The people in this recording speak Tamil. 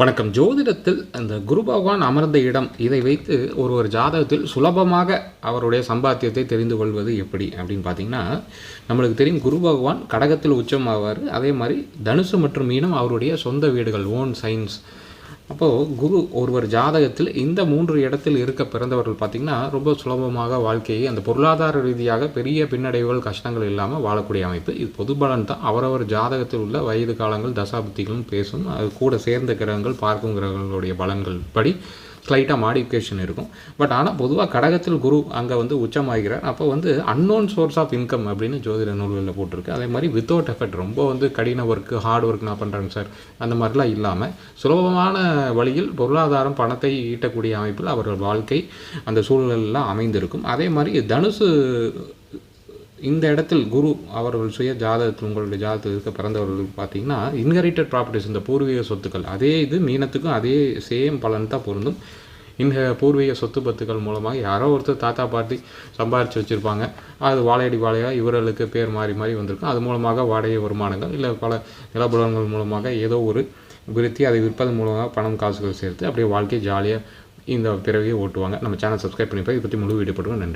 வணக்கம். ஜோதிடத்தில் அந்த குரு பகவான் அமர்ந்த இடம் இதை வைத்து ஒரு ஒரு ஜாதகத்தில் சுலபமாக அவருடைய சம்பாத்தியத்தை தெரிந்து கொள்வது எப்படி அப்படின்னு பார்த்தீங்கன்னா நம்மளுக்கு தெரியும் குரு பகவான் கடகத்தில் உச்சமாவார். அதே மாதிரி தனுசு மற்றும் மீனம் அவருடைய சொந்த வீடுகள் ஓன் சயின்ஸ் அப்போது குரு ஒருவர் ஜாதகத்தில் இந்த மூன்று இடத்தில் இருக்க பிறந்தவர்கள் பார்த்திங்கன்னா ரொம்ப சுலபமாக வாழ்க்கையை அந்த பொருளாதார ரீதியாக பெரிய பின்னடைவுகள் கஷ்டங்கள் இல்லாமல் வாழக்கூடிய அமைப்பு. இது பொது பலன் தான். அவரவர் ஜாதகத்தில் உள்ள வயது காலங்கள் தசாபுத்திகளும் பேசும். அது கூட சேர்ந்த கிரகங்கள் பார்க்கும் கிரகங்களுடைய பலன்கள் படி ஸ்லைட்டாக மாடிஃபிகேஷன் இருக்கும். பட் ஆனால் பொதுவாக கடகத்தில் குரு அங்கே வந்து உச்சமாகிறார். அப்போ வந்து அன்னோன் சோர்ஸ் ஆஃப் இன்கம் அப்படின்னு ஜோதிட நூல்களில் போட்டிருக்கு. அதே மாதிரி வித்தவுட் எஃபர்ட் ரொம்ப வந்து கடின ஒர்க்கு ஹார்ட் ஒர்க் நான் பண்ணுறேங்க சார் அந்த மாதிரிலாம் இல்லாமல் சுலபமான வழியில் பொருளாதாரம் பணத்தை ஈட்டக்கூடிய அமைப்பில் அவர்கள் வாழ்க்கை அந்த சூழலெல்லாம் அமைந்திருக்கும். அதே மாதிரி தனுசு இந்த இடத்தில் குரு அவர்கள் சுய ஜாதகத்தில் உங்களுடைய ஜாதகத்தில் இருக்க பிறந்தவர்கள் பார்த்தீங்கன்னா இன்ஹெரிட்டட் ப்ராப்பர்ட்டிஸ் இந்த பூர்வீக சொத்துக்கள் அதே இது மீனத்துக்கும் அதே சேம் பலன் தான் பொருந்தும். இந்த பூர்வீக சொத்து பத்துக்கள் மூலமாக யாரோ ஒருத்தர் தாத்தா பாட்டி சம்பாரித்து வச்சுருப்பாங்க. அது வாழையடி வாழையாக இவர்களுக்கு பேர் மாறி மாறி வந்திருக்கும். அது மூலமாக வாடகை வருமானங்கள் இல்லை பல நிலப்புலன்கள் மூலமாக ஏதோ ஒரு விருத்தி அதை விற்பதன் மூலமாக பணம் காசுகள் சேர்த்து அப்படியே வாழ்க்கையை ஜாலியாக இந்த பிறவியை ஓட்டுவாங்க. நம்ம சேனல் சப்ஸ்கிரைப் பண்ணிப்போம். இதை பற்றி முழு வீடியோ நன்றி.